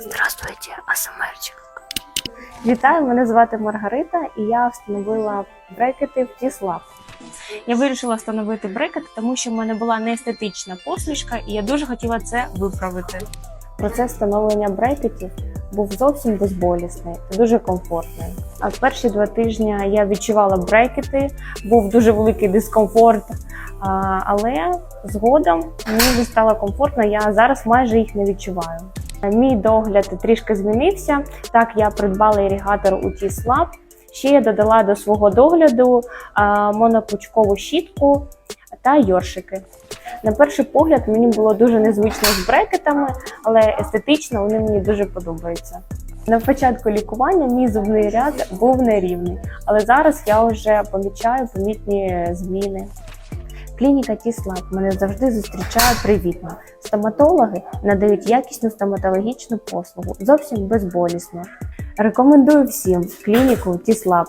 Здравствуйте, АСМРчик. Вітаю, мене звати Маргарита, і я встановила брекети в Тіслаб. Я вирішила встановити брекет, тому що в мене була неестетична посмішка, і я дуже хотіла це виправити. Процес встановлення брекетів був зовсім безболісний та дуже комфортний. А в перші два тижні я відчувала брекети, був дуже великий дискомфорт, але згодом мені стало комфортно. Я зараз майже їх не відчуваю. Мій догляд трішки змінився. Так, я придбала іригатор у T-Slab. Ще я додала до свого догляду монопучкову щітку та йоршики. На перший погляд мені було дуже незвично з брекетами, але естетично вони мені дуже подобаються. На початку лікування мій зубний ряд був нерівний, але зараз я вже помічаю помітні зміни. Клініка Тіслаб мене завжди зустрічає привітно. Стоматологи надають якісну стоматологічну послугу, зовсім безболісно. Рекомендую всім клініку Тіслаб.